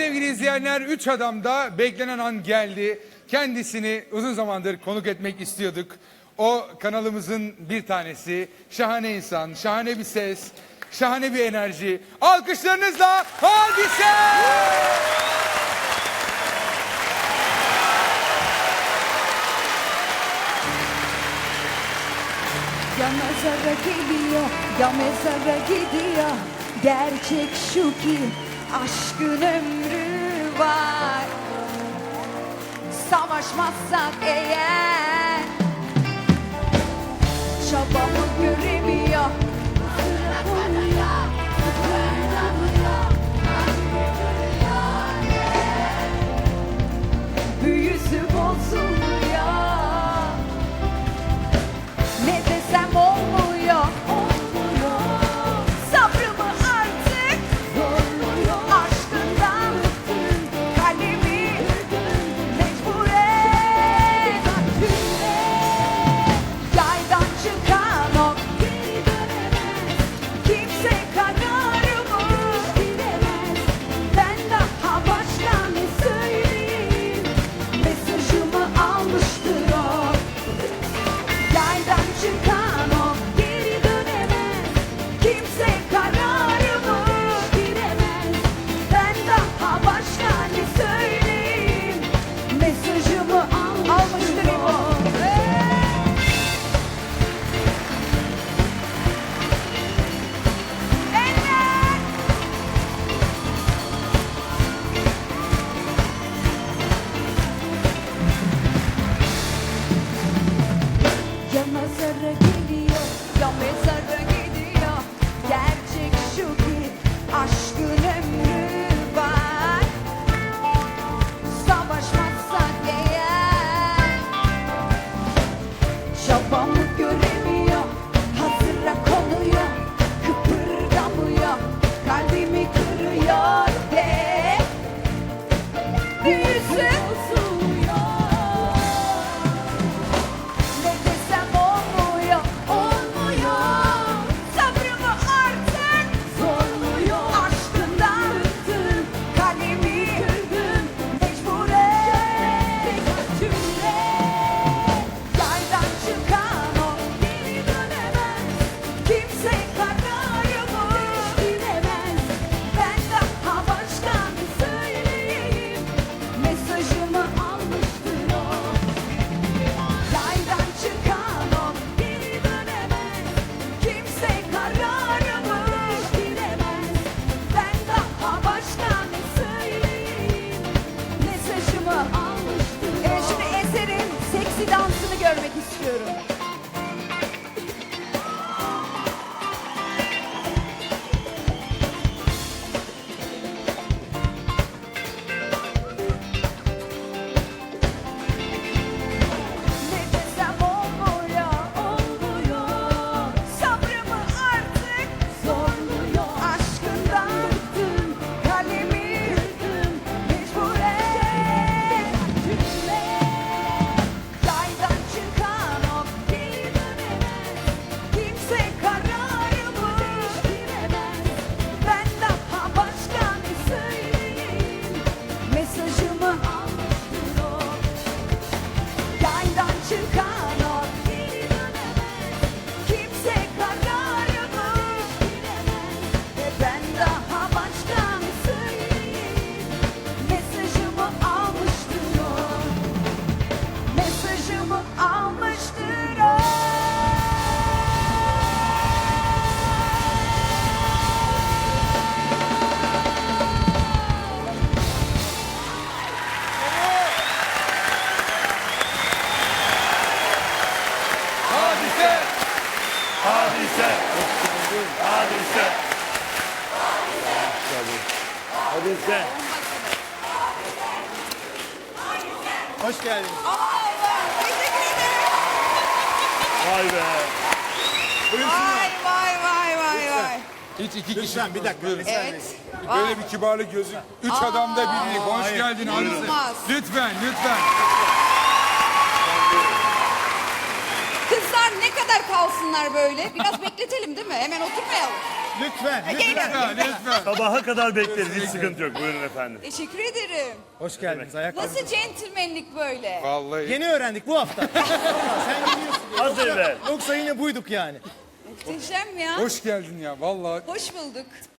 sevgili izleyenler, Üç Adam'da beklenen an geldi. Kendisini uzun zamandır konuk etmek istiyorduk. O kanalımızın bir tanesi, şahane insan, şahane bir ses, şahane bir enerji. Alkışlarınızla Hadise! Ya mezara geliyor ya mezara gidiyor Gerçek şu ki aşkın ömrü var. Savaşmazsak eğer Çabamı göremiyor mezara gidiyor. Ya mezara gidiyor. Gerçek şu ki aşkın ömrü var. Savaşmazsak eğer. Çabamı göremiyor. Hazıra konuyor. Kıpırdamıyor. Kalbimi kırıyor. De Büyüsün görmek istiyorum Hadise! Hoş geldin. Vay be. Vay vay vay vay vay. Hiç iki kişi. Lütfen bir dakika. Buyurun. Evet. Böyle bir kibarlık gözü. Üç adamda birlik. Hoş hayır. geldin Hadise. İnanılmaz. Lütfen, lütfen. Kızlar ne kadar kalsınlar böyle? Biraz bekletelim değil mi? Hemen oturmayalım. Lütfen, lütfen. Lütfen, lütfen. Sabaha kadar bekleriz. Hiç sıkıntı yok. Buyurun efendim. Teşekkür ederim. Hoş geldiniz. Nasıl centilmenlik böyle? Vallahi. Yeni öğrendik bu hafta. Sen geliyorsun. Az evvel. Yoksa yine buyduk yani. Muhteşem ya. Hoş geldin ya vallahi. Hoş bulduk.